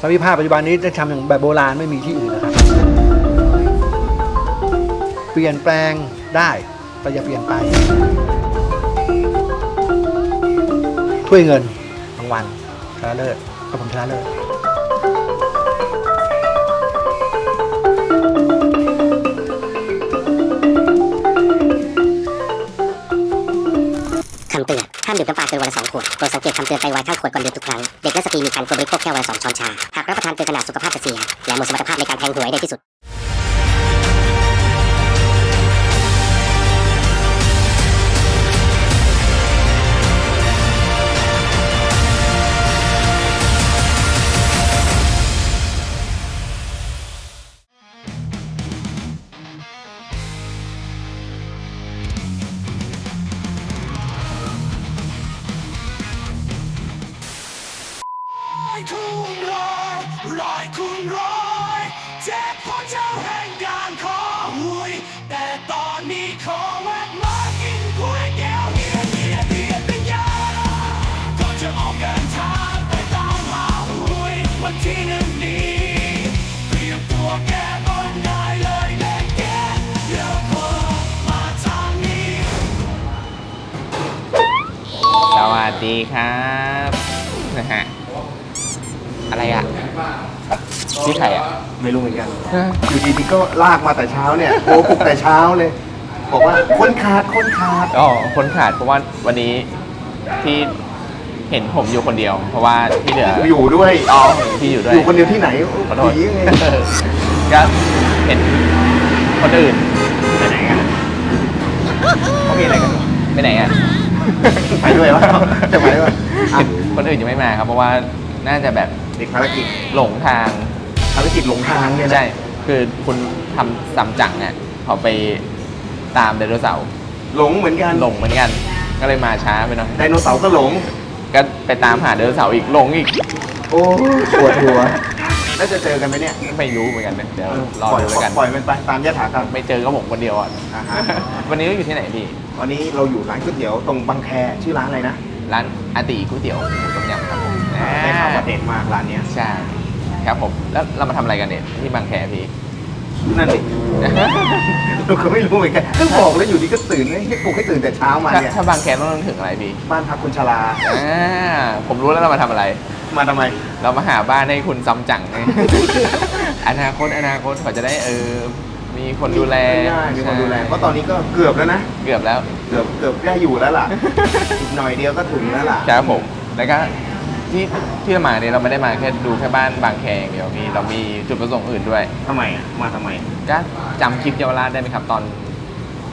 สวิภาพปัจจุบันนี้จะทำอย่างแบบโบราณไม่มีที่อื่นนะครับ เปลี่ยนแปลงได้แต่อย่าเปลี่ยนไป ถ้วยเงินรางวัลชนะเลิศก็ผมชนะเลิศามดื่มน้ำปลาเกินวันละสองขวดโปรดสังเกตคำเตือนไตรไว้ข้างขวดก่อนดื่มทุกครั้ง เด็กและสตรีมีครรภ์ควรบริโภคแค่วันละสองช้อนชา หากรับประทานเกินขนาดสุขภาพจะเสีย และหมดสมรรถภาพในการแทงหวยในที่สุด ดีครับนะฮะอะไรอะนี่ใครอะ ไม่รู้เหมือนกัน อยู่ดีๆก็ลากมาแต่เช้าเนี่ยโทรปลุกแต่เช้าเลย บอกว่าคนขาดคนขาดอ๋อคนขาดเพราะว่าวันนี้ที่เห็นผมอยู่คนเดียว เพราะว่าที่เหลืออยู่ด้วยอ๋อที่อยู่ด้วยอยู่คนเดียวที่ไหนขอโทษผีไงก็เห็นคนอื่นไปไหนกันเขามีอะไรกันไปไหนอะไปด้วยวะ จะไปด้วยวะอะเห็นคนอื่นยังไม่มาครับ เพราะว่าน่าจะแบบเด็กภารกิจหลงทางภารกิจหลงทางเนี่ยนะใช่คือคุณทำซัมจังอะเขาไปตามไดโนเสาร์หลงเหมือนกันหลงเหมือนกัน ก็เลยมาช้าไปหน่อยไดโนเสาร์ก็หลง ก็ไปตามหาไดโนเสาร์อีกหลงอีกโอ้ปวดหัวแล้วจะเจอกันไหมเนี่ยไม่รู้เหมือนกันนะเดี๋ยวรอปล่อยดูแล้วกันปล่อยมันไปตามยถากรรม ไม่เจอก็ผมคนเดียวอะอ่าฮะ วันนี้เราอยู่ที่ไหนพี่ วันนี้เราอยู่ร้านก๋วยเตี๋ยวตรงบางแคชื่อร้านอะไรนะ ร้านอาติก๋วยเตี๋ยวหมูต้มยำครับผมได้ข่าวว่าเด็ดมากร้านเนี้ยใช่ครับผมแล้วเรามาทำอะไรกันเนี่ยที่บางแคพี่ นั่นดิ เราก็ไม่รู้เหมือนกันก็บอกแล้วอยู่ดีก็ตื่นให้ปลุกให้ตื่นแต่เช้ามาถ้าเนี่ย ถ้าบางแคต้องนึกถึงอะไรพี่บ้านพักคนชรา อ่าผมรู้แล้วเรามาทำอะไร มาทำไม เรามาหาบ้านให้คุณซัมจังไง อนาคตอนาคตเขาจะได้เออ มีคนดูแลง่ายๆมีคนดูแลใช่เพราะตอนนี้ก็เกือบแล้วนะ เกือบแล้ว เกือบเกือบได้อยู่แล้วล่ะ อีกหน่อยเดียวก็ถึงแล้วล่ะ ครับผม แล้วก็ที่ที่เรามาเนี่ยเราไม่ได้มาแค่ดูแค่บ้านบางแคอย่างเดียวพี่เรามีจุดประสงค์อื่นด้วยทำไมอะมาทำไม ก็จำคลิปเยาวราชได้ไหมครับตอน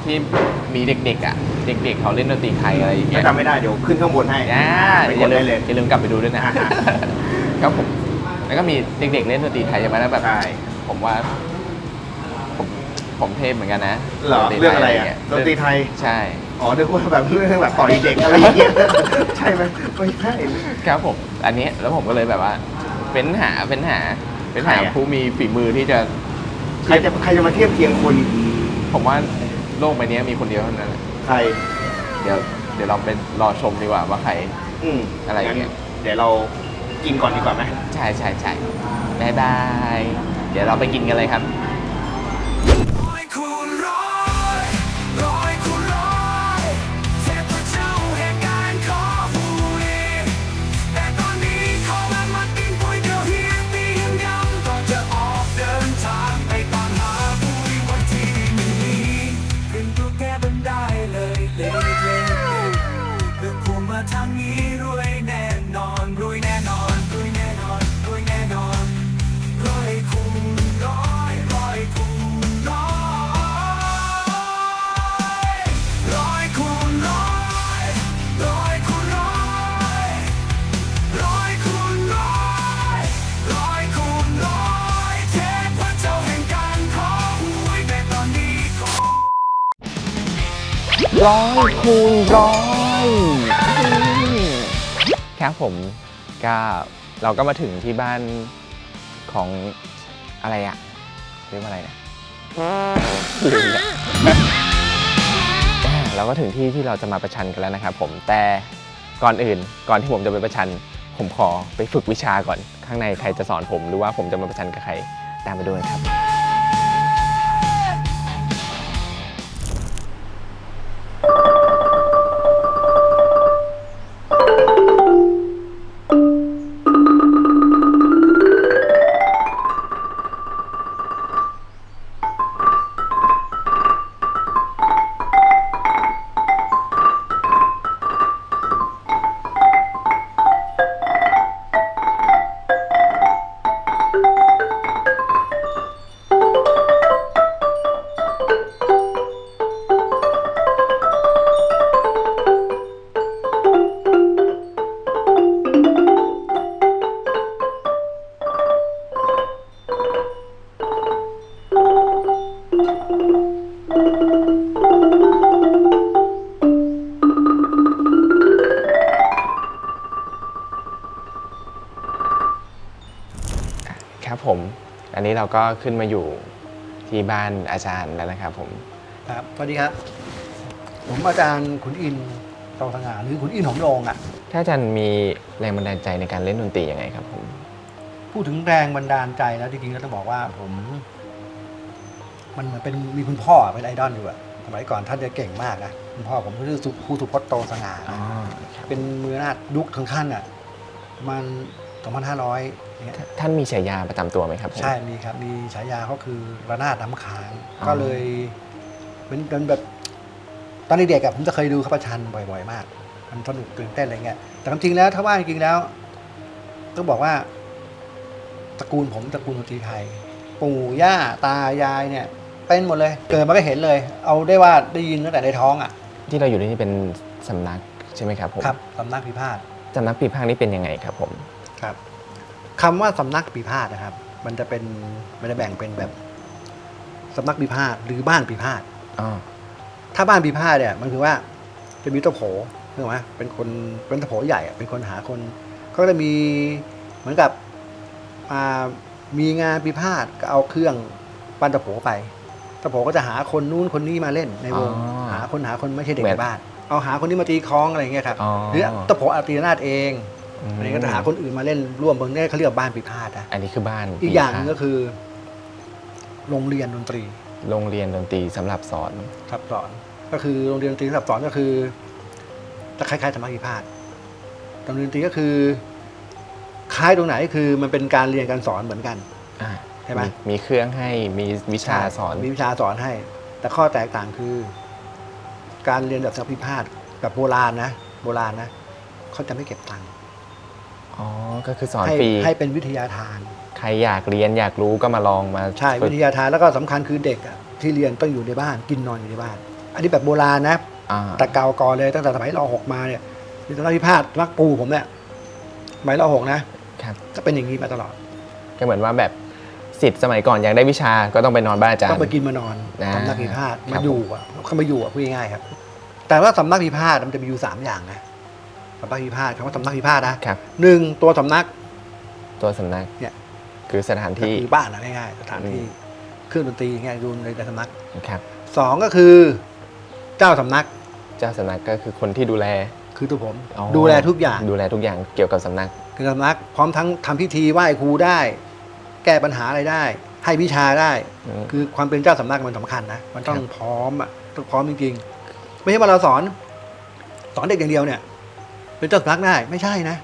ที่มีเด็กๆอะ เด็กๆเขาเล่นดนตรีไทยอะไรอย่างเงี้ถ้ายจำไม่ได้เดี๋ยวขึ้นข้างบนให้อ่าไปอกย่าดลืได้มเลย อย่าลืมกลับไปดูด้วยนะ อ่าฮะครับผม แล้วก็มีเด็กๆเล่นดนตรีไทยใช่ไหมแล้วแบบ ใช่ ผมว่า ผมผมเทพเหมือนกันนะเหรอดนตเรื่องอะไรอะยดนตรีไทย ใช่ อ๋อนึกว่าแบบเรื่องแบบต่อยเด็กอะไรอย่างเงี้ยใช่ไหมไม่ใช่ครับผม อันนี้แล้วผมก็เลยแบบว่าเฟ้นหาเฟ้นหาเฟ้นหาใครอะผู้มีฝีมือที่จะใครจะใครจะมาเทียบเทียงคุณ ผมว่าโลกใบนี้มีคนเดียวเท่านั้นแหละใคร เดี๋ยวเดี๋ยวเราไปรอชมดีกว่าว่าใครอืมอะไรอย่างเงี้ยงั้นเดี๋ยวเรากินก่อนดีกว่าไหมใช่ใช่ใช่บายบาย เดี๋ยวเราไปกินกันเลยครับ ร้อยคูณร้อยครับผมก็เราก็มาถึงที่บ้านของอะไรอะเรียกว่าอะไรนะลืมละอ่าเราก็ถึงที่ที่เราจะมาประชันกันแล้วนะครับผมแต่ก่อนอื่นก่อนที่ผมจะไปประชันผผมขอไปฝึกวิชาก่อน ข้างในใครจะสอนผมหรือว่าผมจะมาประชันกับใครตามไปด้วยครับครับ ก็ขึ้นมาอยู่ที่บ้านอาจารย์แล้วนะครับผมครับสวัสดีครับ ผมอาจารย์ขุนอินทร์ทองสง่าหรือขุนอินทร์หอมโรงอะ ถ้าอาจารย์มีแรงบันดาลใจในการเล่นดนตรียังไงครับผม พูดถึงแรงบันดาลใจแล้วจริงๆแล้วต้องบอกว่าผม มันเหมือนเป็นมีคุณพ่อเป็นไอดอลอยู่อะสมัยก่อนท่านจะเก่งมากนะคุณพ่อผมชื่อสุครูสุพจน์โตสง่าอ๋อนะเป็นมืออำนาจยุคถึงขั้นอะประมัน2,500เนี่ย ท่านมีฉายาประจำตัวไหมครับผมใช่มีครับมีฉายาเขาคือระนาดน้ำค้างอ๋อก็เลยเป็นเป็นแบบตอนเด็กๆอะผมจะเคยดูเขาประชันบ่อย ๆ มาก มันสนุกตื่นเต้นอะไรเงี้ยแต่ความจริงแล้วถ้าว่าจริงๆแล้ว ต้องบอกว่าตระกูลผมตระกูลดนตรีไทย ปู่ย่าตายายเนี่ย เป็นหมดเลยเกิดมาก็เห็นเลย เอาได้ว่าได้ยินตั้งแต่ในท้องอะ ที่เราอยู่ที่นี่เป็นสำนักใช่ไหมครับผมครับสำนักพิพาทสำนักปีพากนี่เป็นยังไงครับผมครับ คำว่าสำนักปีพาทนะครับ มันจะเป็นมันจะแบ่งเป็นแบบสำนักปีพาทหรือบ้านปีพาทอ๋อถ้าบ้านปีพาทเนี่ย มันคือว่าจะมีตะโผเห็นไหมเป็นคนเป็นตะโผใหญ่อะเป็นคนหาคนเขาก็จะมีเหมือนกับอ่ามีงานปีพาทก็เอาเครื่องปั้นตะโผไปตะโผก็จะหาคนนู้นคนนี้มาเล่นในวงหาคนหาคนไม่ใช่เด็กในบ้าน เอาหาคนนี้มาตีคล้องอะไรอย่างเงี้ยครับอ๋อหรือตะโผอาตีนาดเองม อันนี้ก็จะหาคนอื่นมาเล่นร่วมบางเนี่ยเขาเรียกว่าบ้านปีพาทนะอันนี้คือบ้านอีกอย่างหนึงปีพก็คือ โรงเรียนดนตรีโรงเรียนดนตรีสำหรับสอนสับสอนก็คือโรงเรียนดนตรีสับสอนก็คือจะคล้ายๆธรรมะพิพาทโรงเรียนดนตรีก็คือ คล้ายตรงไหนคือมันเป็นการเรียนการสอนเหมือนกัน อ่าใช่ไหม มีเครื่องให้มีวิชาสอน มีวิชาสอนให้ แต่ข้อแตกต่างคือ การเรียนแบบธรรมพิพาทแบบโบราณนะโบราณนะเขาจะไม่เก็บตังค์ อ๋อ ก็คือสอนให้ฟรี ให้เป็นวิทยาทาน ใครอยากเรียนอยากรู้ก็มาลองมาใช่ฝึวิกทยาทานแล้วก็สำคัญคือเด็กอะที่เรียนต้องอยู่ในบ้านกินนอนอยู่ในบ้าน อันนี้แบบโบราณนะ อ่าแต่เก่าก่อนเลยตั้งแต่สมัยรหกมาเนี่ยมีตอนพิพาทรักปูผมเนี่ยสมัยรหกนะครับ ก็เป็นอย่างนี้มาตลอดก็เหมือนว่าแบบสิทธิ์สมัยก่อนอยากได้วิชาก็ต้องไปนอนบ้านอาจารต้องย์ไปกินมานอนอ่าสำนักพิพาทครัมาบ อยู่อะเขามาอยู่อะพูดง่ายๆครับ แต่ว่าสำนักพิพาทมันจะมีอยู่สามอย่างนะ สำนักพิพาทคำว่าสำนักพิพาทนะครับ หนึ่งตัวสำนัก ตัวสำนักเนี่ย คือสถานก็ที่ คือบ้านอะง่ายๆสถานที่อืม เครื่องดนตรีง่ายดูในสำนักครับ สองก็คือ เจ้าสำนักเจ้าสำนักก็คือคนที่ดูแลคือตัวผม อ๋อดูแลทุกอย่างดูแลทุกอย่างเกี่ยวกับสำนัก คือสำนัก พร้อมทั้งทำพิธีไหว้ครูได้ แก้ปัญหาอะไรได้ ให้วิชาได้ อืม คือความเป็นเจ้าสำนักมันสำคัญนะมันต้องครับพร้อมอะต้องพร้อมจริงๆไม่ใช่ว่าเราสอน สอนเด็กอย่างเดียวเนี่ย เป็นเจ้าสำนักได้ไม่ใช่นะ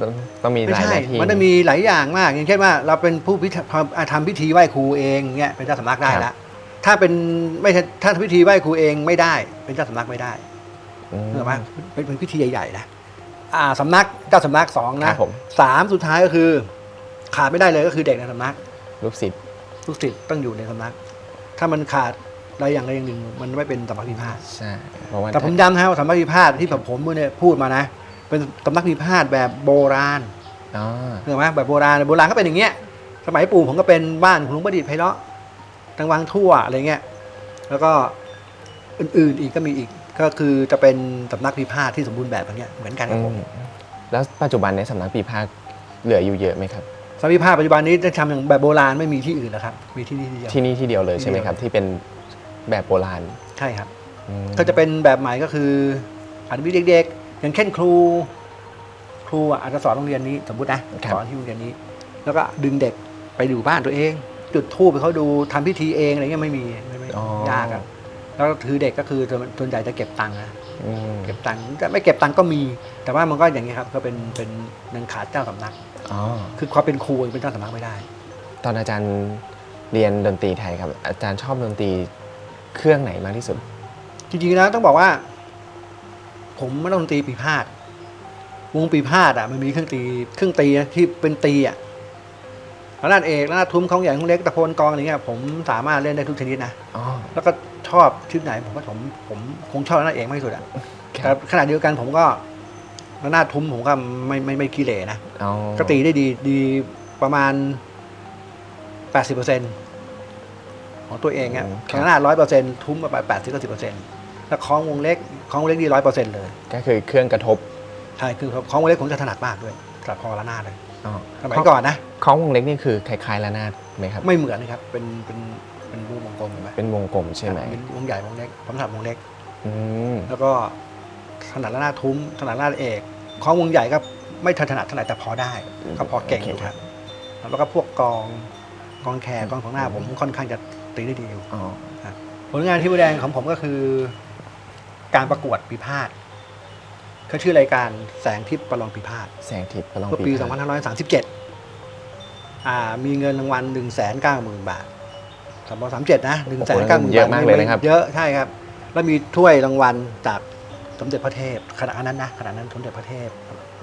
ต้องต้องมีไม่หลายใช่ หน้าที่มันจะมีหลายอย่างมาก อย่างเช่นว่า เราเป็นผู้พิธีทำพิธีไหว้ครูเองเงี้ยเป็นเจ้าสำนักได้ละถ้าเป็นไม่ใช่ถ้าทำพิธีไหว้ครูเองไม่ได้ เป็นเจ้าสำนักไม่ได้อืม เห็นไหมเป็นเป็นพิธีใหญ่ๆนะอ่าสำนักเจ้าสำนักสองคนะรับผม สามสุดท้ายก็คือ ขาดไม่ได้เลยก็คือเด็กในสำนัก ลูกศิษย์ลูกศิษย์ต้องอยู่ในสำนัก ถ้ามันขาดอะไรอย่างใดอย่างหนึ่ง มันไม่เป็นสำนักพิพาทใช่เพราะว่าแต่ผมย้ำนะว่าสำนักพิพาทที่ผมผมเนี่ยพูดมานะ เป็นสำนักพิพาทแบบโบราณอ๋อเห็นไหมแบบโบราณโบราณก็เป็นอย่างเงี้ย สมัยปู่ผมก็เป็นบ้านของหลวงประดิษฐ์ไพเราะตังวังทั่วอะไรเงี้ย แล้วก็อื่นๆอีกก็มีอีกก็คือจะเป็นสำนักพิพาทที่สมบูรณ์แบบอย่างเงี้ยเหมือนกันครับผมอืมแล้วปัจจุบันในสำนักปีภาคเหลืออยู่เยอะไหมครับสำนักพิพาทปัจจุบันนี้จะทำอย่างแบบโบราณไม่มีที่อื่นแล้วครับ มีที่นี่ที่เดียวที่นี่ที่เดียวเลยใช่ไหมครับ ที่ที่เดียวเป็นแบบโบราณใช่ครับอืมก็จะเป็นแบบใหม่ก็คืออาจจะมีเด็กๆ อย่างเช่นครู ครูอะอาจจะสอนโรงเรียนนี้สมมตินะครับสอนที่โรงเรียนนี้ แล้วก็ดึงเด็กไปอยู่บ้านตัวเอง จุดทูบให้เขาดูทำพิธีเองอะไรเงี้ยไม่มีไม่ไม่อ๋อยากอะแล้วก็คือเด็กก็คือส่วนใหญ่จะเก็บตังค์นะอืมเก็บตังค์แต่ไม่เก็บตังค์ก็มี แต่ว่ามันก็อย่างนี้ยครับ ก็เป็นเป็นหนึ่งขาดเจ้าสำนักอ๋อคือความเป็นครูเป็นเจ้าสำนักไม่ได้ ตอนอาจารย์เรียนดนตรีไทยครับ อาจารย์ชอบดนตรีเครื่องไหนมากที่สุด จริงๆนะต้องบอกว่า ผมไม่ต้องตีปีพาดวงปีพาดอะมันมีเครื่องตีเครื่องตีนะที่เป็นตีอะแล้วนาดเอกแล้วนาดทุ้มของใหญ่ของเล็กตะโพนกองอะไรเงี้ยผมสามารถเล่นได้ทุกชนิดนะอ๋อแล้วก็ชอบชุดไหนผมก็ผมผมคงชอบนาดเอกมากที่สุดอะคแต่รับขณะเดียวกันผมก็แล้วนาดทุ้มผมก็ไม่ไม่ไม่ขี้เหร่นะอ๋อก็ตีได้ดีดีประมาณแปดสิบเปอร์เซ็นของตัวเองอะขนาดร้อยเปอร์เซ็นทุ้มมาแปดสิบก็สิบเปอร์เซ็น แล้วคล้องวงเล็กคล้องวงเล็กดีร้อยเปอร์เซ็นเลยก็คือเครื่องกระทบใช่คือคล้องวงเล็กผมจะถนัดมากด้วยกับคอละนาดเลยอ๋อสมัยก่อนนะคล้องวงเล็กนี่คือคล้ายๆระนาดไหมครับ ไม่เหมือนนะครับเป็นเป็นเป็นรูปวงกลมเห็นไหมเป็นวงกลมใช่ไหมเป็นวงใหญ่วงเล็กผมถนัดวงเล็กอืมแล้วก็ถนัดละนาดทุ้มถนัดละนาดเอกคล้องวงใหญ่ก็ไม่ถนัดเท่าไหร่แต่พอได้ก็พอเก่งอยู่ครับแล้วก็พวกกองกองแขกกองของหน้าผมค่อนข้างจะตีได้ดีอยู่อ๋อผลงานที่แสดงของผมก็คือ การประกวดปีพาดเขาชื่อรายการแสงทิพย์ประลองปีพาดแสงทิพย์ประลองเมื่อปีพาด2537อ่ามีเงินรางวัล 1 9 0 0 0 0 บาทสมสามเจ็ดนะ1 9 0 0 0 0โอ้โหบาทเยอะมากเลยนะครับ เยอะใช่ครับ แล้วมีถ้วยรางวัลจากสมเด็จพระเทพขณะนั้นนะขณะนั้นสมเด็จพระเทพ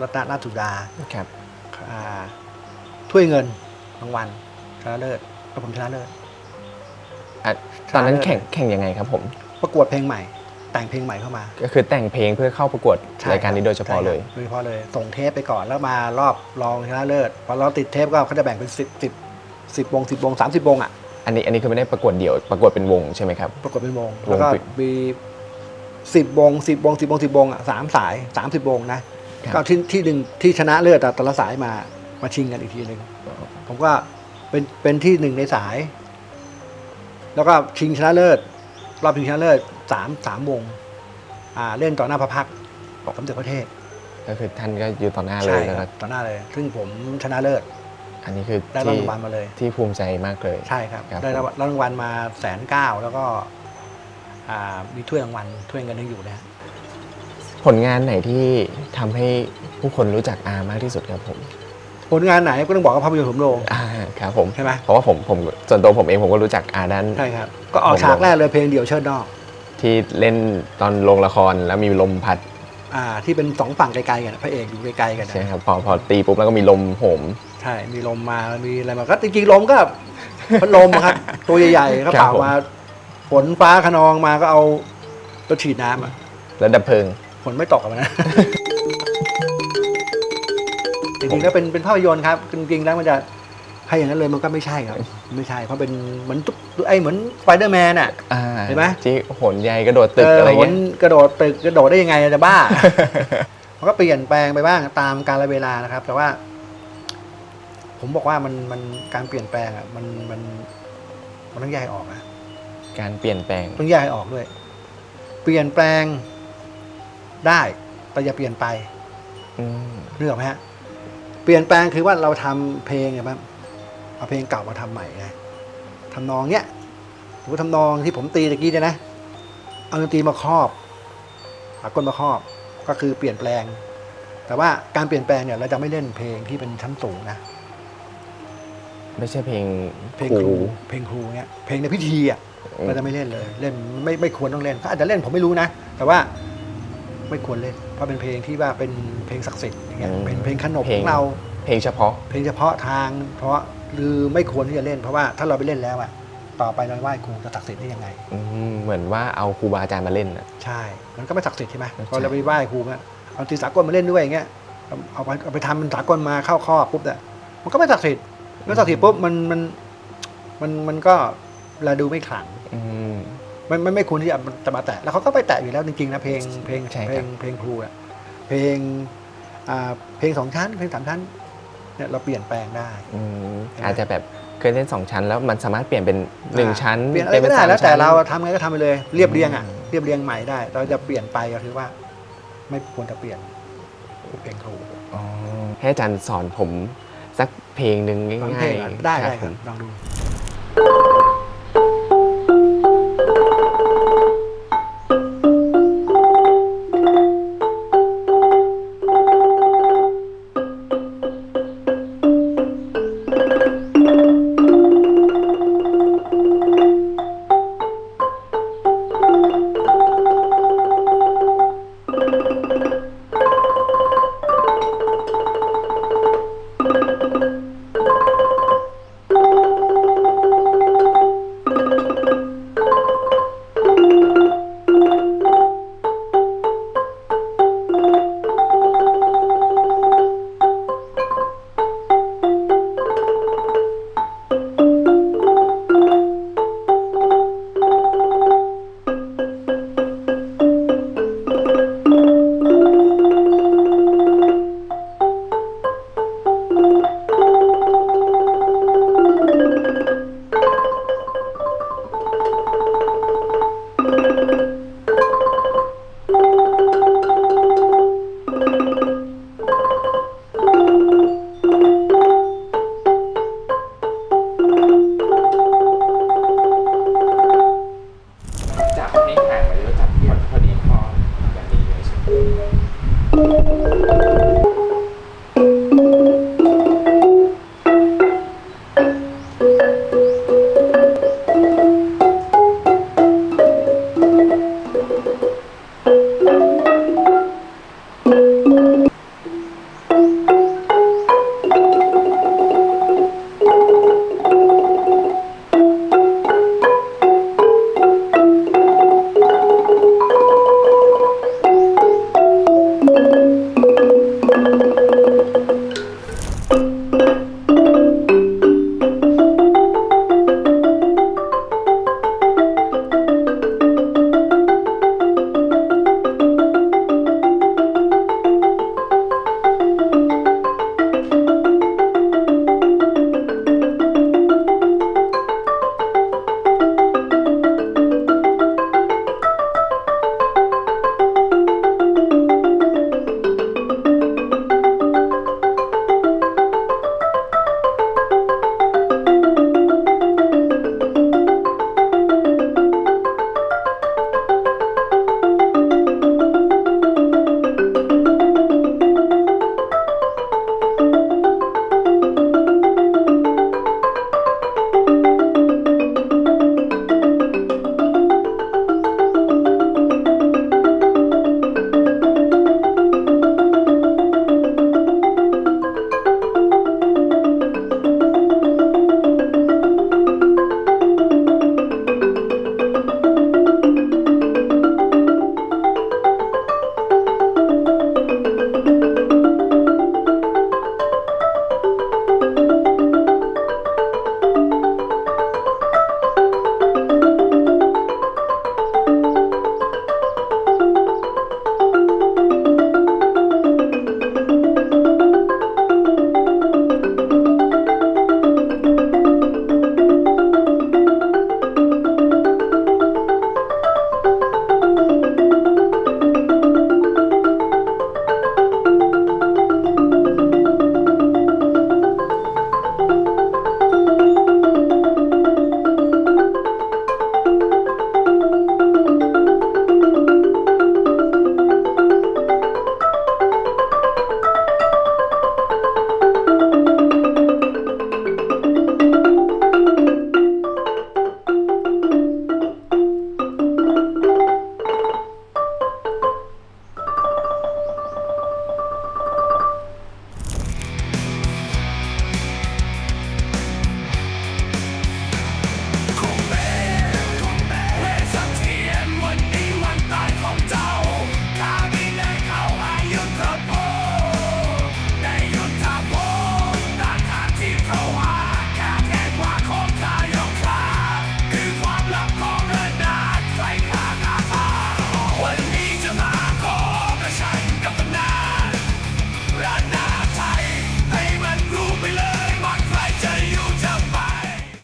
รัตนราชสุดาครับอ่าถ้วยเงินรางวัลชนะเลิศแล้วผมชนะเลิศอะตอนนั้นชนะเลิศแข่งแข่งยังไงครับผม ประกวดเพลงใหม่ แต่งเพลงใหม่เข้ามาก็คือแต่งเพลงเพื่อเข้าประกวดใช่รายการนี้โดยเฉพาะใช่ครับเลยโดยเฉพาะเลยส่งเทปไปก่อนแล้วมารอบรองชนะเลิศพอเราติดเทปก็เขาจะแบ่งเป็นสิบสิบสิบวงสิบวงสามสิบวงอะอันนี้อันนี้คือไม่ได้ประกวดเดี่ยวประกวดเป็นวงใช่ไหมครับ ประกวดเป็นวงวงแล้วก็ปิดมีสิบวงสิบวงสิบวงสิบวงอะสามสายสามสิบวงนะก็เอาที่ที่หนึ่งที่ชนะเลิศอะแต่ละสายมามาชิงกันอีกทีหนึ่ง ผมก็เป็นเป็นที่หนึ่งในสาย แล้วก็ชิงชนะเลิศรอบชิงชนะเลิศ สามสามวงอ่าเล่นต่อหน้าพระพักตร์สมเด็จพระเทพก็คือท่านก็อยู่ต่อหน้าเลใช่ยแล้วคก็รับต่อหน้าเลย ซึ่งผมชนะเลิศอันนี้คือได้รางที่วัลมาเลย ที่ภูมิใจมากเลย ใช่ครับ ครับได้รางวัลรางวัลมาแสนเก้าแล้วก็อ่ามีถ้วยรางวัลถ้วยเงินยังอยู่นะฮะผลงานไหนที่ทำให้ผู้คนรู้จักอามากที่สุดครับผมผลงานไหนก็ต้องบอกว่าภาพยนตร์ผมโรงอ่าครับผมใช่ไหมเพราะว่าผมผมส่วนตัวผมเองผมก็รู้จักอาด้าน ใช่ครับ ก็ออกฉากแรกเลยเพลงเดี่ยวเชิดนอก ที่เล่นตอนลงละครแล้วมีลมพัดอ่าที่เป็นสองฝั่งไกลๆกันนะพระเอกอยู่ไกลๆกันนะใช่ครับพอพอตีปุ๊บแล้วก็มีลมโหม ใช่มีลมมามีอะไรมาก็จริงๆลมก็พัดลมอะครับ ตัวใหญ่ๆก็ครับเป่ามาฝนฟ้าขนองมาก็เอารถฉีดน้ำอะแล้วดับเพลิง ฝนไม่ตกอะนะ จริงๆแล้วเป็นเป็นภาพยนตร์ครับจริงๆแล้วมันจะ ให้อย่างนั้นเลยมันก็ไม่ใช่ครับ ไม่ใช่เพราะเป็นเหมือนตุ๊กไอเหมือนสไปเดอร์แมนอะอ่าเห็นไหมที่โหนใยกระโดดตึกอะไรโหเงี้นยกระโดดตึกกระโดดได้ยังไงอะจะบ้า มันก็เปลี่ยนแปลงไปบ้างตามกาลเวลานะครับ แต่ว่า ผมบอกว่ามันมันการเปลี่ยนแปลงอะมันมันมันต้องแยกให้ออกนะการเปลี่ยนแปลงต้องแยกให้ออกด้วย เปลี่ยนแปลงได้แต่อย่าเปลี่ยนไปอืมนึกออกไหมฮะเปลี่ยนแปลงคือว่าเราทำเพลงไงบ้าง เอาเพลงเก่ามาทำใหม่ไงทำนองเนี้ยสมมติทำนองที่ผมตีตะกี้เนี่ยนะ เอาดนตรีมาครอบหากลมาครอบ ก็คือเปลี่ยนแปลง แต่ว่าการเปลี่ยนแปลงเนี่ยเราจะไม่เล่นเพลงที่เป็นชั้นสูงนะ ไม่ใช่เพลงเพลงครู เพลงครูเนี้ยเพลงในพิธีอะอืมเราจะไม่เล่นเลย เล่นไม่ไม่ควรต้องเล่นเขาอาจจะเล่นผมไม่รู้นะ แต่ว่าไม่ควรเล่น เพราะเป็นเพลงที่ว่าเป็นเพลงศักดิ์สิทธิ์อย่างเงี้ย เป็นเพลงขนบของเรา เพลงเฉพาะ เพลงเฉพาะทาง เพราะ หรือไม่ควรที่จะเล่นเพราะว่าถ้าเราไปเล่นแล้วอะต่อไปเราไหว้ครูจะศักดิ์สิทธิ์ได้ยังไง อืมเหมือนว่าเอาครูบาอาจารย์มาเล่นน่ะใช่ มันก็ไม่ศักดิ์สิทธิ์ใช่ไหมใช่พอเราไปไหว้ครูเนี่ยเอาตีสากลมาเล่นด้วยอย่างเงี้ยเอาเอาไปเอาไปทำเป็นสากลมาเข้าข้อปุ๊บเนี่ยมันก็ไม่ศักดิ์สิทธิ์ไม่ศักดิ์สิทธิ์ปุ๊บมันมันมันมันก็เราดูไม่ขลังอืมไม่ไม่ไม่ควรที่จะจะมาแตะแล้วเขาก็ไปแตะอยู่แล้วจริงๆนะเพลงเพลงใช่ครับเพลงเพลงครูอะเพลงอ่าเพลงสองชั้นเพลงสามชั้น เนี่ยเราเปลี่ยนแปลงได้ อืมใช่ไหมอาจจะแบบเคยเล่นสองชั้นแล้วมันสามารถเปลี่ยนเป็นหนึ่งชั้นเปลี่ยนอะไรก็ได้สมแล้วแต่ชั้นเราทำไงก็ทำไปเลยเรียบเรียงอะอืมเรียบเรียงใหม่ได้ เราจะเปลี่ยนไปก็คือว่า ไม่ควรจะเปลี่ยนอเพลงครูอ๋อให้อาจารย์สอนผมสักเพลงหนึ่งฟังง่าเพลยงอะๆได้ได้ผครับมลองดู